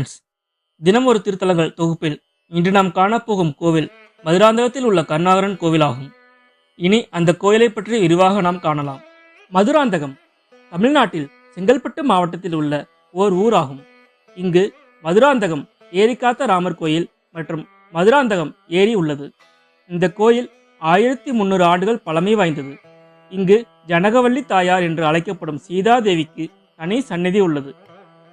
Friends தினம் ஒரு திருத்தலங்கள் தொகுப்பில் இன்று நாம் காணப்போகும் கோவில் மதுராந்தகத்தில் உள்ள கருணாகரன் கோவிலாகும். இனி அந்த கோயிலை பற்றி விரிவாக நாம் காணலாம். மதுராந்தகம் தமிழ்நாட்டில் செங்கல்பட்டு மாவட்டத்தில் உள்ள ஓர் ஊராகும். இங்கு மதுராந்தகம் ஏரிக்காத்த ராமர் கோயில் மற்றும் மதுராந்தகம் ஏரி உள்ளது. இந்த கோயில் ஆயிரத்தி முன்னூறு ஆண்டுகள் பழமை வாய்ந்தது. இங்கு ஜனகவல்லி தாயார் என்று அழைக்கப்படும் சீதாதேவிக்கு தனி சந்நிதி உள்ளது.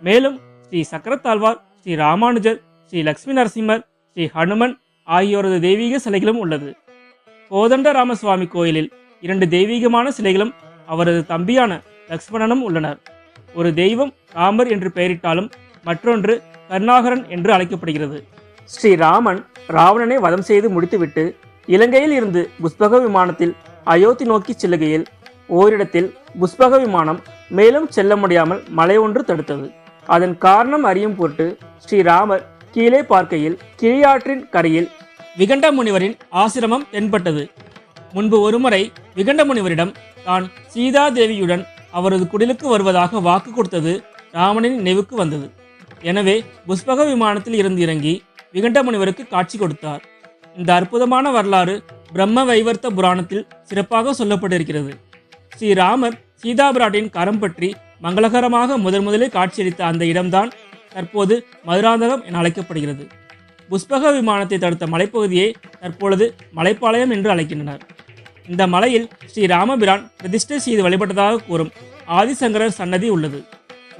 மேலும் ஸ்ரீ சக்கரத்தாழ்வார் ஸ்ரீ ராமானுஜர் ஸ்ரீ லக்ஷ்மி நரசிம்மர் ஸ்ரீ ஹனுமன் ஆகியோரது தெய்வீக சிலைகளும் உள்ளது. கோதண்ட ராமசுவாமி கோயிலில் இரண்டு தெய்வீகமான சிலைகளும் அவரது தம்பியான லக்ஷ்மணனும் உள்ளனர். ஒரு தெய்வம் ராமர் என்று பெயரிட்டாலும் மற்றொன்று கருணாகரன் என்று அழைக்கப்படுகிறது. ஸ்ரீ ராமன் ராவணனை வதம் செய்து முடித்துவிட்டு இலங்கையில் இருந்து புஷ்பக விமானத்தில் அயோத்தி நோக்கி செல்லுகையில் ஓரிடத்தில் புஷ்பக விமானம் மேலும் செல்ல முடியாமல் மலை ஒன்று தடுத்தது. அதன் காரணம் அறியும் பொருட்டு ஸ்ரீராமர் கீழே பார்க்கையில் கிளியாற்றின் கரையில் விகண்ட முனிவரின் ஆசிரமம் தென்பட்டது. முன்பு ஒருமுறை விகண்ட முனிவரிடம் தான் சீதாதேவியுடன் அவரது குடிலுக்கு வருவதாக வாக்கு கொடுத்தது ராமனின் நினைவுக்கு வந்தது. எனவே புஷ்பக விமானத்தில் இருந்து இறங்கி விகண்ட முனிவருக்கு காட்சி கொடுத்தார். இந்த அற்புதமான வரலாறு பிரம்ம வைவர்த்த புராணத்தில் சிறப்பாக சொல்லப்பட்டிருக்கிறது. ஸ்ரீராமர் சீதாபிராட்டின் கரம் பற்றி மங்களகரமாக முதன் முதலில் காட்சியளித்த அந்த இடம்தான் தற்போது மதுராந்தகம் என அழைக்கப்படுகிறது. புஷ்பக விமானத்தை தடுத்த மலைப்பகுதியை தற்பொழுது மலைப்பாளையம் என்று அழைக்கின்றனர். இந்த மலையில் ஸ்ரீ ராமபிரான் பிரதிஷ்டை செய்து வழிபட்டதாக கூறும் ஆதிசங்கரர் சன்னதி உள்ளது.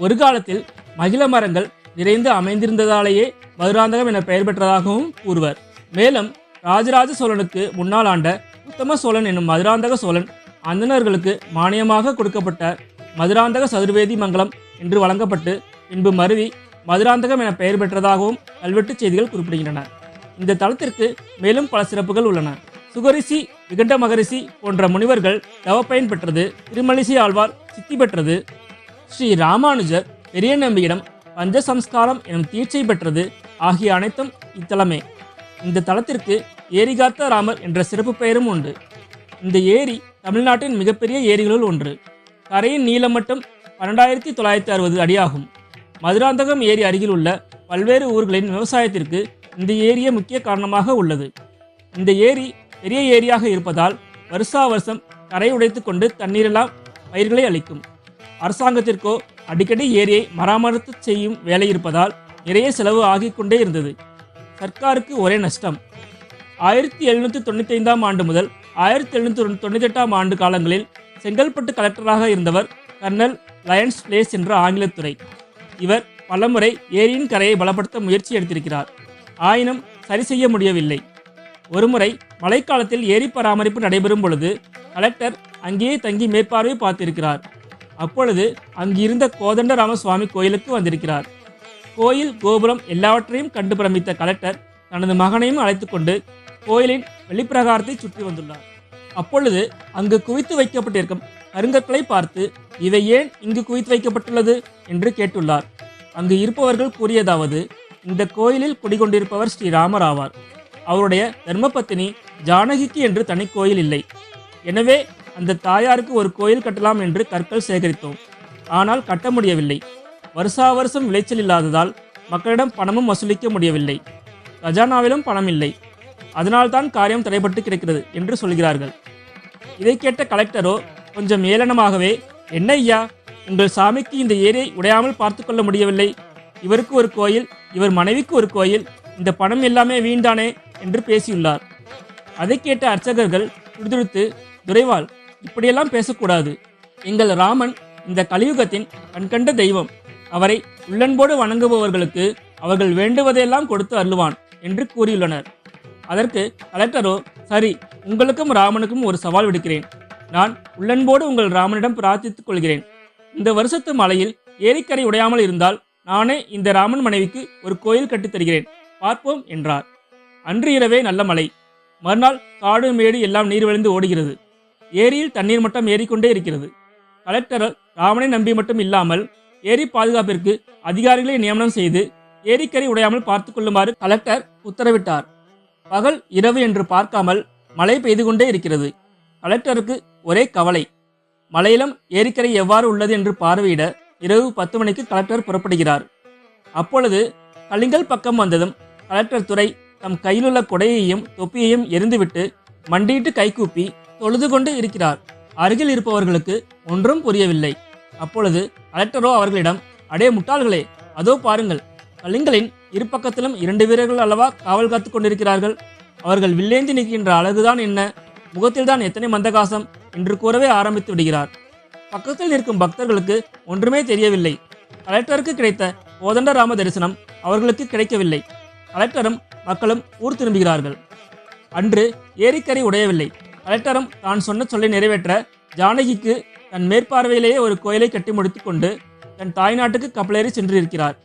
ஒரு காலத்தில் மகிழ மரங்கள் நிறைந்து அமைந்திருந்ததாலேயே மதுராந்தகம் என பெயர் பெற்றதாகவும் கூறுவர். மேலும் ராஜராஜ சோழனுக்கு முன்னால் ஆண்ட உத்தம சோழன் என்னும் மதுராந்தக சோழன் அந்தணர்களுக்கு மானியமாக கொடுக்கப்பட்ட மதுராந்தக சதுர்வேதி மங்கலம் என்று வழங்கப்பட்டு பின்பு மருவி மதுராந்தகம் என பெயர் பெற்றதாகவும் கல்வெட்டுச் செய்திகள் குறிப்பிடுகின்றன. இந்த தளத்திற்கு மேலும் பல சிறப்புகள் உள்ளன. சுகரிசி விகண்ட மகரிஷி போன்ற முனிவர்கள் தவப்பயன் பெற்றது திருமலிசி ஆழ்வார் சித்தி பெற்றது ஸ்ரீ ராமானுஜர் பெரிய நம்பியிடம் பஞ்சசம்ஸ்காரம் எனும் தீட்சை பெற்றது ஆகிய அனைத்தும் இத்தலமே. இந்த தலத்திற்கு ஏரிகாத்த ராமர் என்ற சிறப்பு பெயரும் உண்டு. இந்த ஏரி தமிழ்நாட்டின் மிகப்பெரிய ஏரிகளுள் ஒன்று. கரையின் நீளம் மட்டும் பன்னெண்டாயிரத்தி தொள்ளாயிரத்தி அறுபது அடியாகும். மதுராந்தகம் ஏரி அருகில் உள்ள பல்வேறு ஊர்களின் விவசாயத்திற்கு இந்த ஏரியே முக்கிய காரணமாக உள்ளது. இந்த ஏரி பெரிய ஏரியாக இருப்பதால் வருஷா வருஷம் கரை உடைத்து கொண்டு தண்ணீரெல்லாம் பயிர்களை அளிக்கும். அரசாங்கத்திற்கோ அடிக்கடி ஏரியை மராமரத்து செய்யும் வேலை இருப்பதால் நிறைய செலவு ஆகிக் கொண்டே இருந்தது. சர்க்காருக்கு ஒரே நஷ்டம். ஆயிரத்தி எழுநூற்றி தொண்ணூற்றி ஐந்தாம் ஆண்டு முதல் ஆயிரத்தி எழுநூற்றி தொண்ணூற்றி எட்டாம் ஆண்டு காலங்களில் செங்கல்பட்டு கலெக்டராக இருந்தவர் கர்னல் லயன்ஸ் பிளேஸ் என்ற ஆங்கிலத்துறை. இவர் பலமுறை ஏரியின் கரையை பலப்படுத்த முயற்சி எடுத்திருக்கிறார். ஆயினும் சரி செய்ய முடியவில்லை. ஒருமுறை மழைக்காலத்தில் ஏரி பராமரிப்பு நடைபெறும் பொழுது கலெக்டர் அங்கேயே தங்கி மேற்பார்வை பார்த்திருக்கிறார். அப்பொழுது அங்கிருந்த கோதண்டராம சுவாமி கோயிலுக்கு வந்திருக்கிறார். கோயில் கோபுரம் எல்லாவற்றையும் கண்டு பிரமித்த கலெக்டர் தனது மகனையும் அழைத்துக்கொண்டு கோயிலின் வெளிப்பிரகாரத்தை சுற்றி வந்துள்ளார். அப்பொழுது அங்கு குவித்து வைக்கப்பட்டிருக்கும் கருங்கற்களை பார்த்து இவை ஏன் இங்கு குவித்து வைக்கப்பட்டுள்ளது? என்று கேட்டுள்ளார். அங்கு இருப்பவர்கள் கூறியதாவது இந்த கோயிலில் குடிகொண்டிருப்பவர் ஸ்ரீராமர் ஆவார். அவருடைய தர்மபத்தினி ஜானகிக்கு என்று தனி கோயில் இல்லை. எனவே அந்த தாயாருக்கு ஒரு கோயில் கட்டலாம் என்று கற்கள் சேகரித்தோம். ஆனால் கட்ட முடியவில்லை. வருஷா வருஷம் விளைச்சல் இல்லாததால் மக்களிடம் பணமும் வசூலிக்க முடியவில்லை. கஜானாவிலும் பணம் இல்லை. அதனால்தான் காரியம் தடைபட்டு கிடக்கிறது என்று சொல்கிறார்கள். இதை கேட்ட கலெக்டரோ கொஞ்சம் ஏளனமாகவே என்ன ஐயா உங்கள் சாமிக்கு இந்த ஏரியை உடையாமல் பார்த்து கொள்ள முடியவில்லை. இவருக்கு ஒரு கோயில் இவர் மனைவிக்கு ஒரு கோயில் இந்த பணம் எல்லாமே வீண்டானே என்று பேசியுள்ளார். அதை கேட்ட அர்ச்சகர்கள் துடிதுடித்து துரைவாள் இப்படியெல்லாம் பேசக்கூடாது. எங்கள் ராமன் இந்த கலியுகத்தின் கண்கண்ட தெய்வம். அவரை உள்ளன்போடு வணங்குபவர்களுக்கு அவர்கள் வேண்டுவதையெல்லாம் கொடுத்து அள்ளுவான் என்று கூறியுள்ளனர். அதற்கு கலெக்டரோ சரி உங்களுக்கும் ராமனுக்கும் ஒரு சவால் விடுக்கிறேன். நான் உள்ளன்போடு உங்கள் ராமனிடம் பிரார்த்தித்துக் கொள்கிறேன். இந்த வருஷத்து மலையில் ஏரிக்கரை உடையாமல் இருந்தால் நானே இந்த ராமன் மனைவிக்கு ஒரு கோயில் கட்டித் தருகிறேன். பார்ப்போம் என்றார். அன்று இரவே நல்ல மழை. மறுநாள் காடு மேடு எல்லாம் நீர் விழுந்து ஓடுகிறது. ஏரியில் தண்ணீர் மட்டம் ஏறிக்கொண்டே இருக்கிறது. கலெக்டர் ராமனை நம்பி மட்டும் இல்லாமல் ஏரி பாதுகாப்பிற்கு அதிகாரிகளை நியமனம் செய்து ஏரிக்கரை உடையாமல் பார்த்து கொள்ளுமாறு கலெக்டர் உத்தரவிட்டார். பகல் இரவு என்று பார்க்காமல் மழை பெய்து கொண்டே இருக்கிறது. கலெக்டருக்கு ஒரே கவலை. மலையிலும் ஏரிக்கரை எவ்வாறு உள்ளது என்று பார்வையிட இரவு பத்து மணிக்கு கலெக்டர் புறப்படுகிறார். அப்பொழுது கலிங்கல் பக்கம் வந்ததும் கலெக்டர் துறை தம் கையிலுள்ள கொடையையும் தொப்பியையும் எரிந்துவிட்டு மண்டியிட்டு கைகூப்பி தொழுது கொண்டு இருக்கிறார். அருகில் இருப்பவர்களுக்கு ஒன்றும் புரியவில்லை. அப்பொழுது கலெக்டரோ அவர்களிடம் அடே முட்டாள்களே அதோ பாருங்கள். கலிங்கலின் இரு பக்கத்திலும் இரண்டு வீரர்கள் அல்லவா காவல் காத்துக் கொண்டிருக்கிறார்கள். அவர்கள் வில்லேந்தி நிற்கின்ற அழகுதான் என்ன? முகத்தில்தான் எத்தனை மந்தகாசம் என்று கூறவே ஆரம்பித்து விடுகிறார். பக்கத்தில் நிற்கும் பக்தர்களுக்கு ஒன்றுமே தெரியவில்லை. கலெக்டருக்கு கிடைத்த கோதண்டராம தரிசனம் அவர்களுக்கு கிடைக்கவில்லை. கலெக்டரும் மக்களும் ஊர் திரும்புகிறார்கள். அன்று ஏரிக்கரை உடையவில்லை. கலெக்டரும் தான் சொன்ன சொல்லை நிறைவேற்ற ஜானகிக்கு தன் மேற்பார்வையிலேயே ஒரு கோயிலை கட்டி முடித்துக் கொண்டு தன் தாய்நாட்டுக்கு கப்பலேறி சென்றிருக்கிறார்.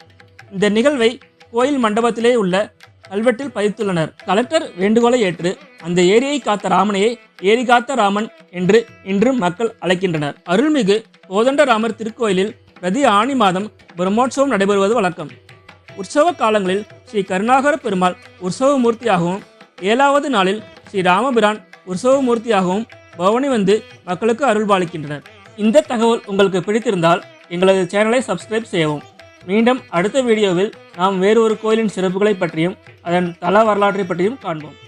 இந்த நிகழ்வை கோயில் மண்டபத்திலே உள்ள கல்வெட்டில் பதித்துள்ளனர். கலெக்டர் வேண்டுகோளை ஏற்று அந்த ஏரியை காத்த ராமனையே ஏரி காத்த ராமன் என்று இன்றும் மக்கள் அழைக்கின்றனர். அருள்மிகு கோதண்டராமர் திருக்கோயிலில் பிரதி ஆணி மாதம் பிரம்மோற்சவம் நடைபெறுவது வழக்கம். உற்சவ காலங்களில் ஸ்ரீ கருணாகர பெருமாள் உற்சவ மூர்த்தியாகவும் ஏழாவது நாளில் ஸ்ரீ ராமபிரான் உற்சவ மூர்த்தியாகவும் பவனி வந்து மக்களுக்கு அருள்பாலிக்கின்றனர். இந்த தகவல் உங்களுக்கு பிடித்திருந்தால் எங்களது சேனலை சப்ஸ்கிரைப் செய்யவும். மீண்டும் அடுத்த வீடியோவில் நாம் வேறு ஒரு கோயிலின் சிறப்புகளை பற்றியும் அதன் தல வரலாற்றை பற்றியும் காண்போம்.